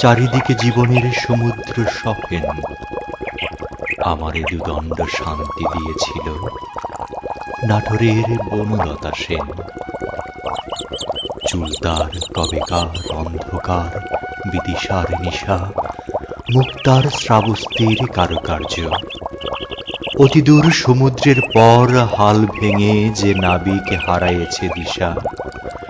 চারিদিকে জীবনের সমুদ্র সফেন আমারে দুদণ্ড শান্তি দিয়েছিল। নাটোরের বনলতা সেন। চুলতার কবেকার অন্ধকার, বিদিশার নিশা, মুক্তার শ্রাবস্তির কারুকার্য। অতিদূর সমুদ্রের পর হাল ভেঙে যে নাবিক হারাইয়েছে দিশা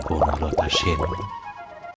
বনলতা সেন